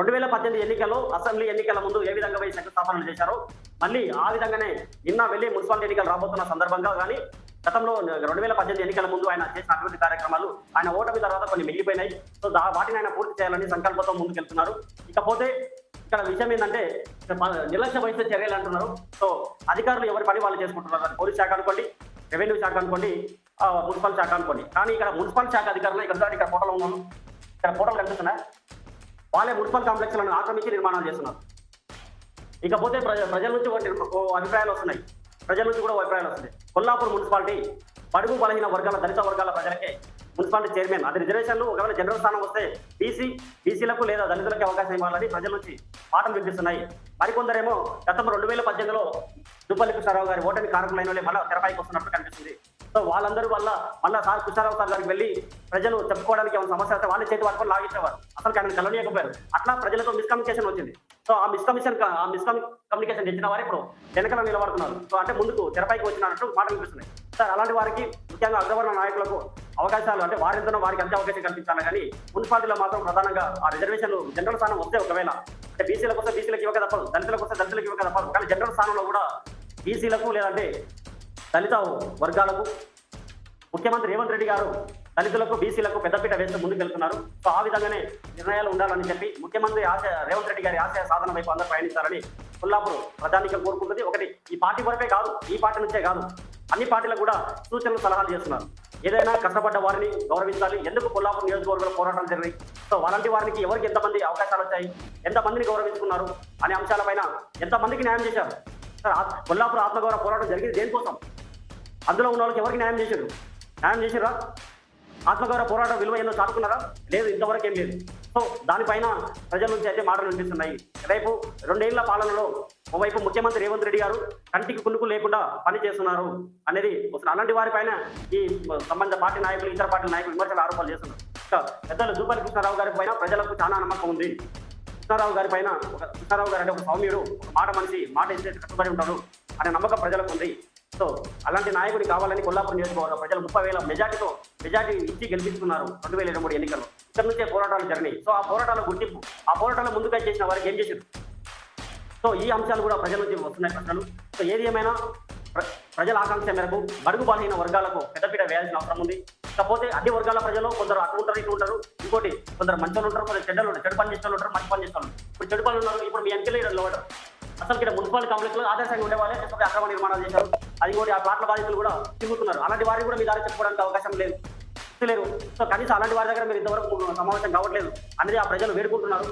రెండు వేల పద్దెనిమిది ఎన్నికల్లో అసెంబ్లీ ఎన్నికల ముందు ఏ విధంగా పోయి శంకుస్థాపనలు చేశారో మళ్ళీ ఆ విధంగానే నిన్న వెళ్ళి మున్సిపాలిటీ ఎన్నికలు రాబోతున్న సందర్భంగా కానీ గతంలో రెండు వేల పద్దెనిమిది ఎన్నికల ముందు ఆయన చేసిన అభివృద్ధి కార్యక్రమాలు ఆయన ఓటమి తర్వాత కొన్ని మిగిలిపోయినాయి. సో దా- వాటిని ఆయన పూర్తి చేయాలని సంకల్పంతో ముందుకెళ్తున్నారు. ఇకపోతే ఇక్కడ విషయం ఏంటంటే నిర్లక్ష్య వహిస్తే చర్యలు అంటున్నారు. సో అధికారులు ఎవరి పని వాళ్ళు చేసుకుంటున్నారు పోలీస్ శాఖ అనుకోండి రెవెన్యూ శాఖ అనుకోండి మున్సిపల్ శాఖ అనుకోండి. కానీ ఇక్కడ మున్సిపల్ శాఖ అధికారులు ఇక్కడ ఇక్కడ ఫోటోలు ఉన్నాను. ఇక్కడ ఫోటోలు కనిపిస్తున్నాయి? వాళ్ళే మున్సిపల్ కాంప్లెక్స్లను ఆక్రమించి నిర్మాణాలు చేస్తున్నారు. ఇకపోతే ప్రజ ప్రజల నుంచి ఒక ఓ అభిప్రాయాలు వస్తున్నాయి. ప్రజల నుంచి కూడా అభిప్రాయాలు వస్తున్నాయి. కొల్లాపూర్ మున్సిపాలిటీ పడుగు బలహీన వర్గాల దళిత వర్గాల ప్రజలకే మున్సిపాలిటీ చైర్మన్. అది రిజర్వేషన్లు ఒకవేళ జనరల్ స్థానం వస్తే బీసీ బీసీలకు లేదా దళితులకు అవకాశం ఇవ్వాలని ప్రజల నుంచి పాఠం వినిపిస్తున్నాయి. మరికొందరేమో గతంలో రెండు వేల పద్దెనిమిదిలో దుప్పల్లి కృష్ణారావు గారి ఓటమి కారకులైన వాళ్ళే మళ్ళీ తెరపైకి వస్తున్నట్టు కనిపిస్తుంది. సో వాళ్ళందరూ వల్ల మళ్ళీ సార్ కృష్ణారావు సార్ గారికి వెళ్ళి ప్రజలు చెప్పుకోవడానికి ఏమైనా సమస్య వస్తే వాళ్ళ చేతి పట్టుకొని లాగేసేవారు. అసలు ఆయన కలవనీయకపోయారు. అట్లా ప్రజలతో మిస్కమ్యూనికేషన్ వచ్చింది. సో ఆ మిస్కమిషన్ ఆ మిస్కమ్ కమ్యూనికేషన్ తెచ్చిన వారు ఇప్పుడు వెనకలో నిలబడుతున్నారు. సో అంటే ముందుకు తెరపైకి వచ్చినట్టు మాటలు వినిపిస్తున్నాయి. సార్ అలాంటి వారికి ముఖ్యంగా అగ్రవర్ణ నాయకులకు అవకాశాలు అంటే వారింతనో వారికి అంతే అవకాశం కల్పించాలి కానీ మున్సిపాలిటీలో మాత్రం ప్రధానంగా ఆ రిజర్వేషన్లు జనరల్ స్థానం వస్తే ఒకవేళ అంటే బీసీల కోసం బీసీలకు ఇవ్వక తప్పదు. దళితుల కోసం దళితులకు ఇవ్వక తప్పదు. కానీ జనరల్ స్థానంలో కూడా బీసీలకు లేదంటే దళిత వర్గాలకు ముఖ్యమంత్రి రేవంత్ రెడ్డి గారు దళితులకు బీసీలకు పెద్దపీట వేస్తూ ముందుకెళ్తున్నారు. సో ఆ విధంగానే నిర్ణయాలు ఉండాలని చెప్పి ముఖ్యమంత్రి ఆశ రేవంత్ రెడ్డి గారి ఆశయ సాధన వైపు అందరూ పయనించాలని కొల్లాపూర్ ప్రధానికం కోరుకుంటుంది. ఒకటి ఈ పార్టీ వరకే కాదు ఈ పార్టీ నుంచే కాదు అన్ని పార్టీలకు కూడా సూచనలు సలహాలు చేస్తున్నారు. ఏదైనా కష్టపడ్డ వారిని గౌరవించాలి. ఎందుకు కొల్లాపూర్ నియోజకవర్గంలో పోరాటం జరిగింది? సో అలాంటి వారికి ఎవరికి ఎంతమంది అవకాశాలు వచ్చాయి? ఎంతమందిని గౌరవించుకున్నారు? అనే అంశాలపైన ఎంతమందికి న్యాయం చేశారు? సార్ కొల్లాపూర్ ఆత్మగౌరవ పోరాటం జరిగింది దేనికోసం? అందులో ఉన్న వాళ్ళకి ఎవరికి న్యాయం చేశారు? న్యాయం చేశారా? ఆత్మగౌరవ పోరాట విలువ ఏదో చాటుకున్నారా? లేదు ఇంతవరకు ఏం లేదు. సో దానిపైన ప్రజల నుంచి అయితే మాటలు వినిపిస్తున్నాయి. రేపు రెండేళ్ళ పాలనలో ఓవైపు ముఖ్యమంత్రి రేవంత్ రెడ్డి గారు కంటికి కునుకు లేకుండా పని చేస్తున్నారు అనేది వస్తుంది. అలాంటి వారిపైన ఈ సంబంధ పార్టీ నాయకులు ఇతర పార్టీ నాయకులు విమర్శలు ఆరోపణలు చేస్తున్నారు. ఇంకా పెద్దలు జూపల్లి కృష్ణారావు గారి పైన ప్రజలకు చాలా నమ్మకం ఉంది. కృష్ణారావు గారి పైన ఒక కృష్ణారావు గారు అంటే ఒక సౌమ్యుడు ఒక మాట మనిషి మాట ఇస్తే కట్టుబడి ఉంటాడు అనే నమ్మకం ప్రజలకు ఉంది. సో అలాంటి నాయకుడు కావాలని కొల్లాపూర్ నియోజకవర్గ ప్రజలు ముప్పై వేల మెజార్టీతో మెజార్టీ ఇచ్చి గెలిపించుకున్నారు రెండు వేల ఇరవై మూడు ఎన్నికల్లో. ఇక్కడ నుంచే పోరాటాలు జరిగినాయి. సో ఆ పోరాటాల గుర్తింపు ఆ పోరాటాలు ముందుగా చేసిన వారికి ఏం చేశారు? సో ఈ అంశాలు కూడా ప్రజల నుంచి వస్తున్నాయి ప్రశ్నలు. సో ఏది ఏమైనా ప్రజల ఆకాంక్ష మేరకు బడుగు బలహీన వర్గాలకు పెద్దపీట వేయాల్సిన అవసరం ఉంది. కాకపోతే అన్ని వర్గాల ప్రజలు కొందరు అటు ఉంటారు ఇటు ఉంటారు. ఇంకోటి కొందరు మంచి ఉంటారు కొందరు చెడ్డలు ఉంటారు. చెడు పని చేసే ఉంటారు మంచి పని చేసే ఇప్పుడు చెడు పనులు ఉన్నారు ఇప్పుడు మీ ఎంపీలు ఉంటారు అసలు ఇక్కడ మున్సిపల్ కాంప్లెక్స్లో ఆదర్శంగా ఉండేవాళ్ళు వాళ్ళే అక్రమ నిర్మాణాలు చేశారు. అది కూడా ఆ ప్లాట్ల బాధితులు కూడా తిరుగుతున్నారు. అలాంటి వారికి కూడా మీ దారి చెప్పుకోవడానికి అవకాశం లేదు. లేరు సో కనీసం అలాంటి వారి దగ్గర మీరు ఇంతవరకు సమావేశం కావట్లేదు. అనేది ఆ ప్రజలు వేడుకుంటున్నారు.